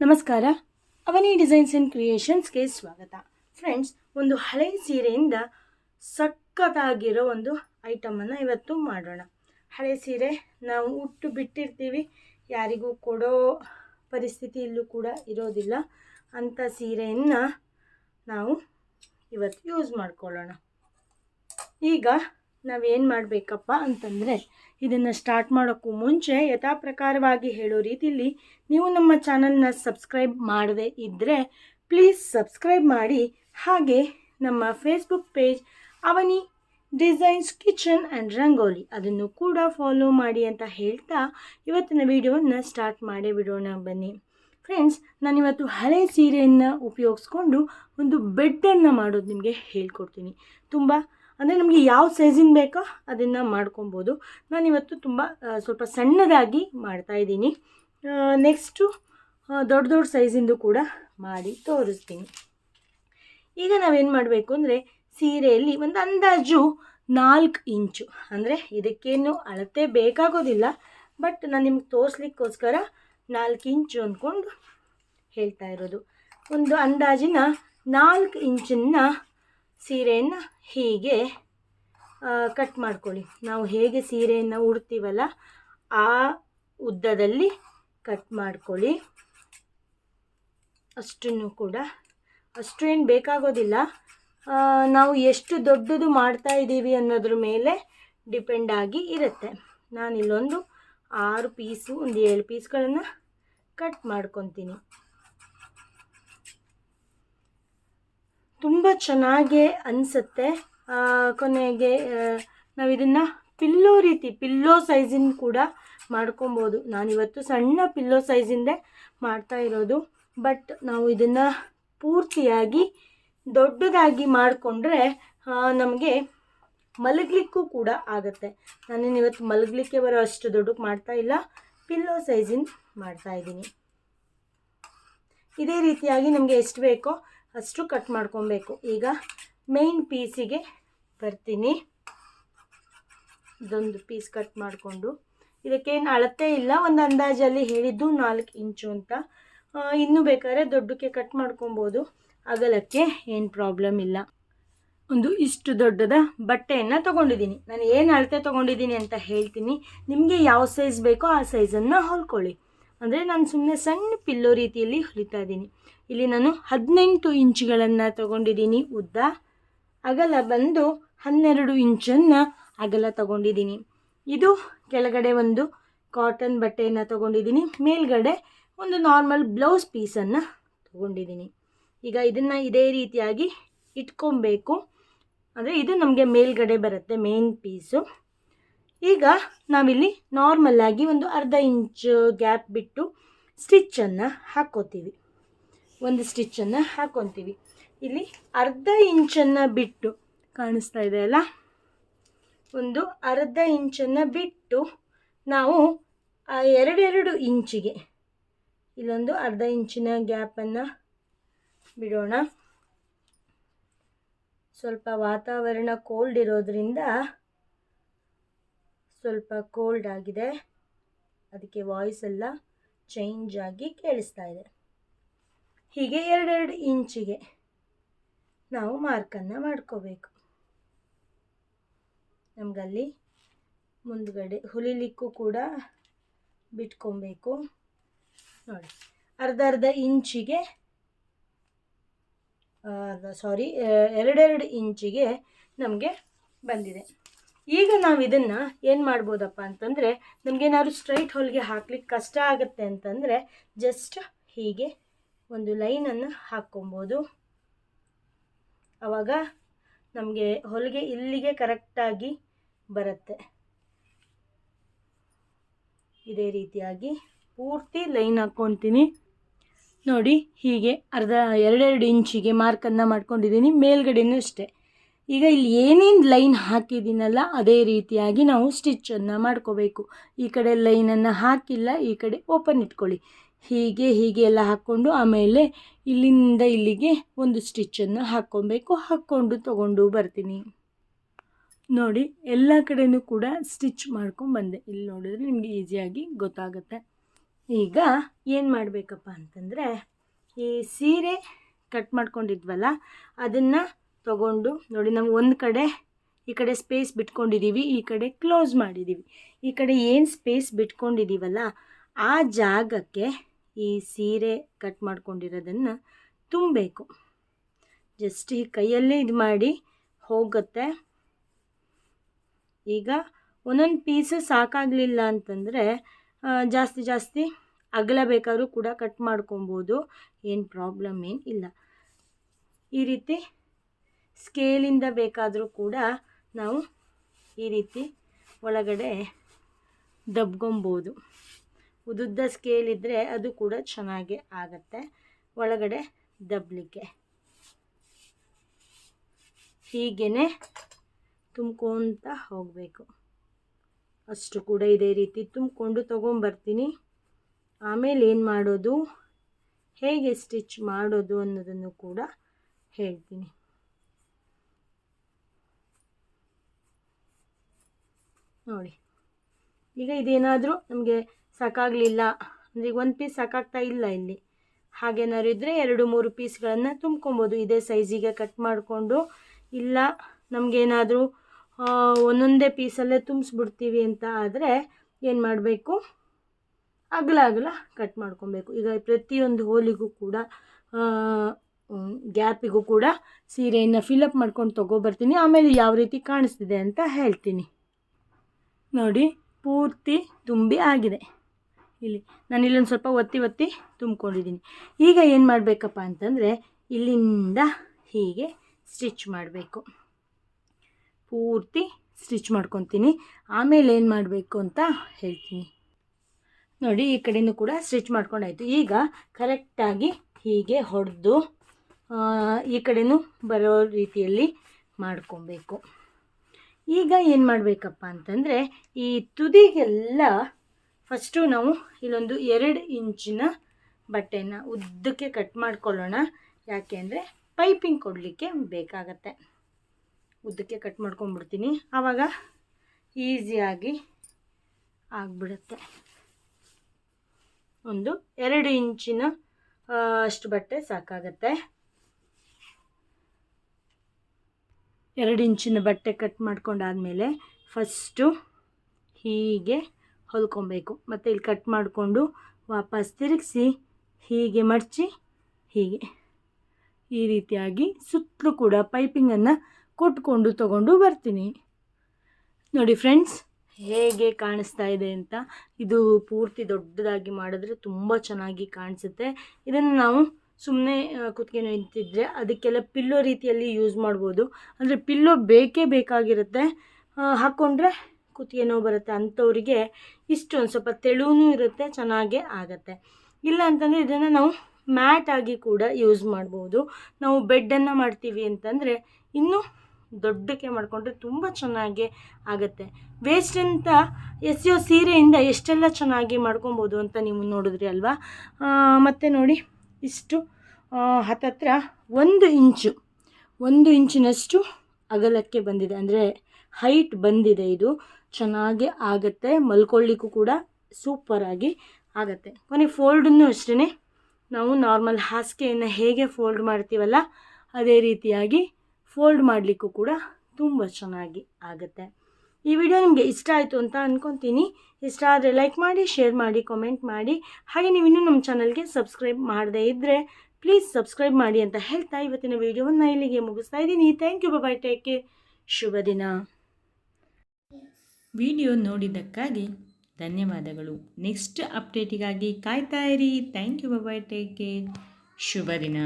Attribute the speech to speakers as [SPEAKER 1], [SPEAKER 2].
[SPEAKER 1] ನಮಸ್ಕಾರ. ಅವನಿ designs and ಕ್ರಿಯೇಷನ್ಸ್ಗೆ ಸ್ವಾಗತ. Friends, ಒಂದು ಹಳೆಯ ಸೀರೆಯಿಂದ ಸಖತ್ತಾಗಿರೋ ಒಂದು ಐಟಮನ್ನು ಇವತ್ತು ಮಾಡೋಣ. ಹಳೆ ಸೀರೆ ನಾವು ಉಟ್ಟು ಬಿಟ್ಟಿರ್ತೀವಿ. ಯಾರಿಗೂ ಕೊಡೋ ಪರಿಸ್ಥಿತಿಯಲ್ಲೂ ಕೂಡ ಇರೋದಿಲ್ಲ. ಅಂಥ ಸೀರೆಯನ್ನು ನಾವು ಇವತ್ತು ಯೂಸ್ ಮಾಡ್ಕೊಳ್ಳೋಣ. ಈಗ ನಾವೇನು ಮಾಡಬೇಕಪ್ಪ ಅಂತಂದರೆ ಇದನ್ನು ಸ್ಟಾರ್ಟ್ ಮಾಡೋಕ್ಕೂ ಮುಂಚೆ ಯಥಾಪ್ರಕಾರವಾಗಿ ಹೇಳೋ ರೀತಿಯಲ್ಲಿ ನೀವು ನಮ್ಮ ಚಾನಲ್ನ ಸಬ್ಸ್ಕ್ರೈಬ್ ಮಾಡದೇ ಇದ್ದರೆ ಪ್ಲೀಸ್ ಸಬ್ಸ್ಕ್ರೈಬ್ ಮಾಡಿ. ಹಾಗೆ ನಮ್ಮ Facebook page Avani designs kitchen and Rangoli ಅದನ್ನು ಕೂಡ ಫಾಲೋ ಮಾಡಿ ಅಂತ ಹೇಳ್ತಾ ಇವತ್ತಿನ ವಿಡಿಯೋವನ್ನು ಸ್ಟಾರ್ಟ್ ಮಾಡೇ ಬಿಡೋಣ ಬನ್ನಿ. ಫ್ರೆಂಡ್ಸ್ ನಾನಿವತ್ತು ಹಳೆ ಸೀರೆಯನ್ನು ಉಪಯೋಗಿಸ್ಕೊಂಡು ಒಂದು ಬೆಡ್ಡನ್ನು ಮಾಡೋದು ನಿಮಗೆ ಹೇಳ್ಕೊಡ್ತೀನಿ. ತುಂಬ ಅಂದರೆ ನಮಗೆ ಯಾವ ಸೈಜಿನ ಬೇಕೋ ಅದನ್ನು ಮಾಡ್ಕೊಬೋದು. ನಾನಿವತ್ತು ತುಂಬ ಸ್ವಲ್ಪ ಸಣ್ಣದಾಗಿ ಮಾಡ್ತಾಯಿದ್ದೀನಿ ನೆಕ್ಸ್ಟು ದೊಡ್ಡ ದೊಡ್ಡ ಸೈಜಿಂದು ಕೂಡ ಮಾಡಿ ತೋರಿಸ್ತೀನಿ. ಈಗ ನಾವೇನು ಮಾಡಬೇಕು ಅಂದರೆ ಸೀರೆಯಲ್ಲಿ ಒಂದು ಅಂದಾಜು ನಾಲ್ಕು ಇಂಚು. ಅಂದರೆ ಇದಕ್ಕೇನು ಅಳತೆ ಬೇಕಾಗೋದಿಲ್ಲ. ಬಟ್ ನಾನು ನಿಮ್ಗೆ ತೋರಿಸ್ಲಿಕ್ಕೋಸ್ಕರ ನಾಲ್ಕು ಇಂಚು ಅಂದ್ಕೊಂಡು ಹೇಳ್ತಾ ಇರೋದು. ಒಂದು ಅಂದಾಜಿನ ನಾಲ್ಕು ಇಂಚನ್ನ ಸೀರೆಯನ್ನು ಹೀಗೆ ಕಟ್ ಮಾಡ್ಕೊಳ್ಳಿ. ನಾವು ಹೇಗೆ ಸೀರೆಯನ್ನು ಉಡ್ತೀವಲ್ಲ, ಆ ಉದ್ದದಲ್ಲಿ ಕಟ್ ಮಾಡ್ಕೊಳ್ಳಿ. ಅಷ್ಟನ್ನು ಕೂಡ. ಅಷ್ಟು ಏನು ಬೇಕಾಗೋದಿಲ್ಲ ನಾವು ಎಷ್ಟು ದೊಡ್ಡದು ಮಾಡ್ತಾ ಇದ್ದೀವಿ ಅನ್ನೋದ್ರ ಮೇಲೆ ಡಿಪೆಂಡ್ ಆಗಿ ಇರುತ್ತೆ. ನಾನಿಲ್ಲೊಂದು ಆರು ಪೀಸು, ಒಂದು ಏಳು ಪೀಸ್ಗಳನ್ನು ಕಟ್ ಮಾಡ್ಕೊತೀನಿ. ತುಂಬ ಚೆನ್ನಾಗೇ ಅನಿಸುತ್ತೆ. ಕೊನೆಗೆ ನಾವು ಇದನ್ನು ಪಿಲ್ಲೋ ರೀತಿ, ಪಿಲ್ಲೋ ಸೈಜಿನ ಕೂಡ ಮಾಡ್ಕೊಬೋದು. ನಾನಿವತ್ತು ಸಣ್ಣ ಪಿಲ್ಲೋ ಸೈಜಿಂದೇ ಮಾಡ್ತಾ ಇರೋದು. ಬಟ್ ನಾವು ಇದನ್ನು ಪೂರ್ತಿಯಾಗಿ ದೊಡ್ಡದಾಗಿ ಮಾಡಿಕೊಂಡ್ರೆ ನಮಗೆ ಮಲಗಲಿಕ್ಕೂ ಕೂಡ ಆಗುತ್ತೆ. ನಾನೇನು ಇವತ್ತು ಮಲಗಲಿಕ್ಕೆ ಬರೋ ಅಷ್ಟು ದೊಡ್ಡಕ್ಕೆ ಮಾಡ್ತಾ ಇಲ್ಲ. ಪಿಲ್ಲೋ ಸೈಜಿನ ಮಾಡ್ತಾ ಇದ್ದೀನಿ. ಇದೇ ರೀತಿಯಾಗಿ ನಮಗೆ ಎಷ್ಟು ಬೇಕೋ ಅಷ್ಟು ಕಟ್ ಮಾಡ್ಕೊಬೇಕು. ಈಗ ಮೇನ್ ಪೀಸಿಗೆ ಬರ್ತೀನಿ. ಇದೊಂದು ಪೀಸ್ ಕಟ್ ಮಾಡಿಕೊಂಡು. ಇದಕ್ಕೇನು ಅಳತೆ ಇಲ್ಲ, ಒಂದು ಅಂದಾಜಲ್ಲಿ ಹೇಳಿದ್ದು ನಾಲ್ಕು ಇಂಚು ಅಂತ. ಇನ್ನೂ ಬೇಕಾದ್ರೆ ದೊಡ್ಡಕ್ಕೆ ಕಟ್ ಮಾಡ್ಕೊಬೋದು. ಅಗಲಕ್ಕೆ ಏನು ಪ್ರಾಬ್ಲಮ್ ಇಲ್ಲ. ಒಂದು ಇಷ್ಟು ದೊಡ್ಡದ ಬಟ್ಟೆಯನ್ನು ತೊಗೊಂಡಿದ್ದೀನಿ. ನಾನು ಏನು ಅಳತೆ ತೊಗೊಂಡಿದ್ದೀನಿ ಅಂತ ಹೇಳ್ತೀನಿ. ನಿಮಗೆ ಯಾವ ಸೈಜ್ ಬೇಕೋ ಆ ಸೈಜನ್ನು ಹೊಲ್ಕೊಳ್ಳಿ. ಅಂದರೆ ನಾನು ಸುಮ್ಮನೆ ಸಣ್ಣ ಪಿಲ್ಲೋ ರೀತಿಯಲ್ಲಿ ಹೊಲಿತಾ ಇದ್ದೀನಿ. ಇಲ್ಲಿ ನಾನು ಹದಿನೆಂಟು ಇಂಚುಗಳನ್ನು ತಗೊಂಡಿದ್ದೀನಿ ಉದ್ದ. ಅಗಲ ಬಂದು ಹನ್ನೆರಡು ಇಂಚನ್ನು ಅಗಲ ತಗೊಂಡಿದ್ದೀನಿ. ಇದು ಕೆಳಗಡೆ ಒಂದು ಕಾಟನ್ ಬಟ್ಟೆಯನ್ನು ತಗೊಂಡಿದ್ದೀನಿ. ಮೇಲ್ಗಡೆ ಒಂದು ನಾರ್ಮಲ್ ಬ್ಲೌಸ್ ಪೀಸನ್ನು ತೊಗೊಂಡಿದ್ದೀನಿ. ಈಗ ಇದನ್ನು ಇದೇ ರೀತಿಯಾಗಿ ಇಟ್ಕೊಬೇಕು. ಅಂದರೆ ಇದು ನಮಗೆ ಮೇಲ್ಗಡೆ ಬರುತ್ತೆ ಮೇನ್ ಪೀಸು ಈಗ ನಾವಿಲ್ಲಿ ನಾರ್ಮಲ್ಲಾಗಿ ಒಂದು ಅರ್ಧ ಇಂಚ್ ಗ್ಯಾಪ್ ಬಿಟ್ಟು ಸ್ಟಿಚ್ಚನ್ನು ಹಾಕ್ಕೋತೀವಿ. ಒಂದು ಸ್ಟಿಚ್ಚನ್ನು ಹಾಕ್ಕೊತೀವಿ. ಇಲ್ಲಿ ಅರ್ಧ ಇಂಚನ್ನು ಬಿಟ್ಟು ಕಾಣಿಸ್ತಾ ಇದೆ ಅಲ್ಲ? ಒಂದು ಅರ್ಧ ಇಂಚನ್ನು ಬಿಟ್ಟು ನಾವು ಎರಡೆರಡು ಇಂಚಿಗೆ ಇಲ್ಲೊಂದು ಅರ್ಧ ಇಂಚಿನ ಗ್ಯಾಪನ್ನು ಬಿಡೋಣ. ಸ್ವಲ್ಪ ವಾತಾವರಣ ಕೋಲ್ಡ್ ಇರೋದ್ರಿಂದ ಸ್ವಲ್ಪ ಕೋಲ್ಡ್ ಆಗಿದೆ. ಅದಕ್ಕೆ ವಾಯ್ಸ್ ಎಲ್ಲ ಚೇಂಜ್ ಆಗಿ ಕೇಳಿಸ್ತಾ ಇದೆ. ಹೀಗೆ ಎರಡೆರಡು ಇಂಚಿಗೆ ನಾವು ಮಾರ್ಕನ್ನು ಮಾಡ್ಕೋಬೇಕು. ನಮಗಲ್ಲಿ ಮುಂದ್ಗಡೆ ಹುಲಿಲಿಕ್ಕೂ ಕೂಡ ಬಿಟ್ಕೊಬೇಕು. ನೋಡಿ, ಅರ್ಧ ಅರ್ಧ ಇಂಚಿಗೆ ಸಾರಿ ಎರಡೆರಡು ಇಂಚಿಗೆ ನಮಗೆ ಬಂದಿದೆ. ಈಗ ನಾವು ಇದನ್ನು ಏನು ಮಾಡ್ಬೋದಪ್ಪ ಅಂತಂದರೆ, ನಮಗೇನಾದ್ರು ಸ್ಟ್ರೈಟ್ ಹೊಲಿಗೆ ಹಾಕ್ಲಿಕ್ಕೆ ಕಷ್ಟ ಆಗುತ್ತೆ ಅಂತಂದರೆ ಜಸ್ಟ್ ಹೀಗೆ ಒಂದು ಲೈನನ್ನು ಹಾಕ್ಕೊಬೋದು. ಆವಾಗ ನಮಗೆ ಹೊಲಿಗೆ ಇಲ್ಲಿಗೆ ಕರೆಕ್ಟಾಗಿ ಬರುತ್ತೆ. ಇದೇ ರೀತಿಯಾಗಿ ಪೂರ್ತಿ ಲೈನ್ ಹಾಕ್ಕೊತೀನಿ. ನೋಡಿ, ಹೀಗೆ ಅರ್ಧ, ಎರಡೆರಡು ಇಂಚಿಗೆ ಮಾರ್ಕನ್ನು ಮಾಡ್ಕೊಂಡಿದ್ದೀನಿ ಮೇಲ್ಗಡೆಯೂ ಅಷ್ಟೇ. ಈಗ ಇಲ್ಲಿ ಏನೇನು ಲೈನ್ ಹಾಕಿದ್ದೀನಲ್ಲ, ಅದೇ ರೀತಿಯಾಗಿ ನಾವು ಸ್ಟಿಚ್ಚನ್ನು ಮಾಡ್ಕೋಬೇಕು. ಈ ಕಡೆ ಲೈನನ್ನು ಹಾಕಿಲ್ಲ, ಈ ಕಡೆ ಓಪನ್ ಇಟ್ಕೊಳ್ಳಿ. ಹೀಗೆ ಹೀಗೆ ಎಲ್ಲ ಹಾಕ್ಕೊಂಡು ಆಮೇಲೆ ಇಲ್ಲಿಂದ ಇಲ್ಲಿಗೆ ಒಂದು ಸ್ಟಿಚ್ಚನ್ನು ಹಾಕ್ಕೊಬೇಕು. ಹಾಕ್ಕೊಂಡು ತೊಗೊಂಡು ಬರ್ತೀನಿ. ನೋಡಿ, ಎಲ್ಲ ಕಡೆಯೂ ಕೂಡ ಸ್ಟಿಚ್ ಮಾಡ್ಕೊಂಡು ಬಂದೆ. ಇಲ್ಲಿ ನೋಡಿದ್ರೆ ನಿಮಗೆ ಈಸಿಯಾಗಿ ಗೊತ್ತಾಗುತ್ತೆ. ಈಗ ಏನು ಮಾಡಬೇಕಪ್ಪ ಅಂತಂದರೆ, ಈ ಸೀರೆ ಕಟ್ ಮಾಡ್ಕೊಂಡಿದ್ವಲ್ಲ, ಅದನ್ನು ತಗೊಂಡು ನೋಡಿ ನಾವು ಒಂದು ಕಡೆ ಈ ಕಡೆ ಸ್ಪೇಸ್ ಬಿಟ್ಕೊಂಡಿದ್ದೀವಿ ಈ ಕಡೆ ಕ್ಲೋಸ್ ಮಾಡಿದ್ದೀವಿ ಈ ಕಡೆ ಏನು ಸ್ಪೇಸ್ ಬಿಟ್ಕೊಂಡಿದ್ದೀವಲ್ಲ ಆ ಜಾಗಕ್ಕೆ ಈ ಸೀರೆ ಕಟ್ ಮಾಡ್ಕೊಂಡಿರೋದನ್ನು ತುಂಬಬೇಕು. ಜಸ್ಟ್ ಈ ಕೈಯಲ್ಲೇ ಇದು ಮಾಡಿ ಹೋಗುತ್ತೆ. ಈಗ ಒಂದೊಂದು ಪೀಸು ಸಾಕಾಗಲಿಲ್ಲ ಅಂತಂದರೆ ಜಾಸ್ತಿ ಜಾಸ್ತಿ ಅಗಲ ಬೇಕಾದರೂ ಕೂಡ ಕಟ್ ಮಾಡ್ಕೊಬೋದು. ಏನು ಪ್ರಾಬ್ಲಮ್ ಏನು ಇಲ್ಲ. ಈ ರೀತಿ ಸ್ಕೇಲಿಂದ ಬೇಕಾದರೂ ಕೂಡ ನಾವು ಈ ರೀತಿ ಒಳಗಡೆ ದಬ್ಕೊಬೋದು. ಉದುದ್ದ ಸ್ಕೇಲ್ ಇದ್ದರೆ ಅದು ಕೂಡ ಚೆನ್ನಾಗಿ ಆಗುತ್ತೆ ಒಳಗಡೆ ದಬ್ಬಲಿಕ್ಕೆ ಹೀಗೇ ತುಂಬ್ಕೊತ ಹೋಗಬೇಕು. ಅಷ್ಟು ಕೂಡ ಇದೇ ರೀತಿ ತುಂಬಿಕೊಂಡು ತೊಗೊಂಬರ್ತೀನಿ. ಆಮೇಲೆ ಏನು ಮಾಡೋದು? ಹೇಗೆ ಸ್ಟಿಚ್ ಮಾಡೋದು ಅನ್ನೋದನ್ನು ಕೂಡ ಹೇಳ್ತೀನಿ. ನೋಡಿ. ಈಗ ಇದೇನಾದರೂ ನಮಗೆ ಸಾಕಾಗಲಿಲ್ಲ. ಅಂದರೆ ಈಗ ಒಂದು ಪೀಸ್ ಸಾಕಾಗ್ತಾ ಇಲ್ಲ ಇಲ್ಲಿ. ಹಾಗೇನಾದ್ರು ಇದ್ದರೆ ಎರಡು, ಮೂರು ಪೀಸ್ಗಳನ್ನು ತುಂಬ್ಕೊಬೋದು. ಇದೇ ಸೈಜಿಗೆ ಕಟ್ ಮಾಡಿಕೊಂಡು. ಇಲ್ಲ ನಮಗೇನಾದರೂ ಒಂದೊಂದೇ ಪೀಸಲ್ಲೇ ತುಂಬಿಸ್ಬಿಡ್ತೀವಿ ಅಂತ ಆದರೆ ಏನು ಮಾಡಬೇಕು? ಅಗಲ ಅಗಲ ಕಟ್ ಮಾಡ್ಕೊಬೇಕು. ಈಗ ಪ್ರತಿಯೊಂದು ಹೋಲಿಗೂ ಕೂಡ ಗ್ಯಾಪಿಗೂ ಕೂಡ ಸೀರೆಯನ್ನು ಫಿಲಪ್ ಮಾಡ್ಕೊಂಡು ತೊಗೊಬರ್ತೀನಿ. ಆಮೇಲೆ ಯಾವ ರೀತಿ ಕಾಣಿಸ್ತಿದೆ ಅಂತ ಹೇಳ್ತೀನಿ. ನೋಡಿ, ಪೂರ್ತಿ ತುಂಬಿ ಆಗಿದೆ. ಇಲ್ಲಿ ನಾನು ಇಲ್ಲೊಂದು ಸ್ವಲ್ಪ ಒತ್ತಿ ಒತ್ತಿ ತುಂಬ್ಕೊಂಡಿದ್ದೀನಿ. ಈಗ ಏನು ಮಾಡಬೇಕಪ್ಪ ಅಂತಂದರೆ, ಇಲ್ಲಿಂದ ಹೀಗೆ ಸ್ಟಿಚ್ ಮಾಡಬೇಕು. ಪೂರ್ತಿ ಸ್ಟಿಚ್ ಮಾಡ್ಕೊತೀನಿ. ಆಮೇಲೆ ಏನು ಮಾಡಬೇಕು ಅಂತ ಹೇಳ್ತೀನಿ. ನೋಡಿ, ಈ ಕಡೆಯೂ ಕೂಡ ಸ್ಟಿಚ್ ಮಾಡ್ಕೊಂಡಾಯಿತು. ಈಗ ಕರೆಕ್ಟಾಗಿ ಹೀಗೆ ಹೊಡೆದು ಈ ಕಡೆಯೂ ಬರೋ ರೀತಿಯಲ್ಲಿ ಮಾಡ್ಕೊಬೇಕು. ಈಗ ಏನು ಮಾಡಬೇಕಪ್ಪ ಅಂತಂದರೆ ಈ ತುದಿಗೆಲ್ಲ ಫಸ್ಟು ನಾವು ಇಲ್ಲೊಂದು ಎರಡು ಇಂಚಿನ ಬಟ್ಟೆನ ಉದ್ದಕ್ಕೆ ಕಟ್ ಮಾಡ್ಕೊಳ್ಳೋಣ. ಯಾಕೆ ಅಂದರೆ ಪೈಪಿಂಗ್ ಕೊಡಲಿಕ್ಕೆ ಬೇಕಾಗತ್ತೆ. ಉದ್ದಕ್ಕೆ ಕಟ್ ಮಾಡ್ಕೊಂಡ್ಬಿಡ್ತೀನಿ. ಆವಾಗ ಈಸಿಯಾಗಿ ಆಗಿಬಿಡುತ್ತೆ. ಒಂದು ಎರಡು ಇಂಚಿನ ಅಷ್ಟು ಬಟ್ಟೆ ಸಾಕಾಗತ್ತೆ. ಎರಡು ಇಂಚಿನ ಬಟ್ಟೆ ಕಟ್ ಮಾಡ್ಕೊಂಡಾದಮೇಲೆ ಫಸ್ಟು ಹೀಗೆ ಹೊಲ್ಕೊಬೇಕು. ಮತ್ತು ಇಲ್ಲಿ ಕಟ್ ಮಾಡಿಕೊಂಡು ವಾಪಸ್ ತಿರುಗಿಸಿ ಹೀಗೆ ಮಡಚಿ ಹೀಗೆ ಈ ರೀತಿಯಾಗಿ ಸುತ್ತಲೂ ಕೂಡ ಪೈಪಿಂಗನ್ನು ಕೊಟ್ಕೊಂಡು ತಗೊಂಡು ಬರ್ತೀನಿ. ನೋಡಿ ಫ್ರೆಂಡ್ಸ್, ಹೇಗೆ ಕಾಣಿಸ್ತಾ ಇದೆ ಅಂತ. ಇದು ಪೂರ್ತಿ ದೊಡ್ಡದಾಗಿ ಮಾಡಿದ್ರೆ ತುಂಬ ಚೆನ್ನಾಗಿ ಕಾಣಿಸುತ್ತೆ. ಇದನ್ನು ನಾವು ಸುಮ್ಮನೆ ಕುತ್ಕೊಂಡು ನಿಂತಿದ್ರೆ ಅದಕ್ಕೆಲ್ಲ ಪಿಲ್ಲೋ ರೀತಿಯಲ್ಲಿ ಯೂಸ್ ಮಾಡ್ಬೋದು. ಅಂದರೆ ಪಿಲ್ಲೋ ಬೇಕೇ ಬೇಕಾಗಿರುತ್ತೆ. ಹಾಕ್ಕೊಂಡ್ರೆ ಕುತ್ತಿಗೆ ನೋವು ಬರುತ್ತೆ. ಅಂಥವ್ರಿಗೆ ಇಷ್ಟು ಒಂದು ಸ್ವಲ್ಪ ತೆಳುವೂ ಇರುತ್ತೆ, ಚೆನ್ನಾಗೇ ಆಗುತ್ತೆ. ಇಲ್ಲ ಅಂತಂದರೆ ಇದನ್ನು ನಾವು ಮ್ಯಾಟ್ ಆಗಿ ಕೂಡ ಯೂಸ್ ಮಾಡ್ಬೋದು. ನಾವು ಬೆಡ್ಡನ್ನು ಮಾಡ್ತೀವಿ ಅಂತಂದರೆ ಇನ್ನೂ ದೊಡ್ಡಕ್ಕೆ ಮಾಡಿಕೊಂಡ್ರೆ ತುಂಬ ಚೆನ್ನಾಗಿ ಆಗುತ್ತೆ. ವೇಸ್ಟ್ ಅಂತ ಎಸೆಯೋ ಸೀರೆಯಿಂದ ಎಷ್ಟೆಲ್ಲ ಚೆನ್ನಾಗಿ ಮಾಡ್ಕೊಬೋದು ಅಂತ ನೀವು ನೋಡಿದ್ರಿ ಅಲ್ವಾ? ಮತ್ತು ನೋಡಿ. ಇಷ್ಟು ಹತ್ತತ್ರ ಒಂದು ಇಂಚು, ಒಂದು ಇಂಚಿನಷ್ಟು ಅಗಲಕ್ಕೆ ಬಂದಿದೆ. ಅಂದರೆ ಹೈಟ್ ಬಂದಿದೆ ಇದು. ಚೆನ್ನಾಗಿ ಆಗುತ್ತೆ. ಮಲ್ಕೊಳ್ಳಿಕ್ಕೂ ಕೂಡ ಸೂಪರಾಗಿ ಆಗುತ್ತೆ. ಕೊನೆ ಫೋಲ್ಡನ್ನು ಅಷ್ಟೇ ನಾವು ನಾರ್ಮಲ್ ಹಾಸಿಗೆಯನ್ನು ಹೇಗೆ ಫೋಲ್ಡ್ ಮಾಡ್ತೀವಲ್ಲ, ಅದೇ ರೀತಿಯಾಗಿ ಫೋಲ್ಡ್ ಮಾಡಲಿಕ್ಕೂ ಕೂಡ ತುಂಬ ಚೆನ್ನಾಗಿ ಆಗುತ್ತೆ. ಈ ವಿಡಿಯೋ ನಿಮಗೆ ಇಷ್ಟ ಆಯಿತು ಅಂತ ಅಂದ್ಕೊತೀನಿ ಇಷ್ಟ ಆದರೆ ಲೈಕ್ ಮಾಡಿ, ಶೇರ್ ಮಾಡಿ ಕಾಮೆಂಟ್ ಮಾಡಿ. ಹಾಗೆ ನೀವು ಇನ್ನೂ ನಮ್ಮ ಚಾನಲ್ಗೆ ಸಬ್ಸ್ಕ್ರೈಬ್ ಮಾಡದೇ ಇದ್ದರೆ ಪ್ಲೀಸ್ ಸಬ್ಸ್ಕ್ರೈಬ್ ಮಾಡಿ ಅಂತ ಹೇಳ್ತಾ ಇವತ್ತಿನ ವಿಡಿಯೋವನ್ನು ಇಲ್ಲಿಗೆ ಮುಗಿಸ್ತಾ ಇದ್ದೀನಿ. Thank you bye take care ಶುಭ ದಿನ.
[SPEAKER 2] ವಿಡಿಯೋ ನೋಡಿದ್ದಕ್ಕಾಗಿ ಧನ್ಯವಾದಗಳು. ನೆಕ್ಸ್ಟ್ ಅಪ್ಡೇಟಿಗಾಗಿ ಕಾಯ್ತಾ ಇರಿ. Thank you bye take care ಶುಭ ದಿನ.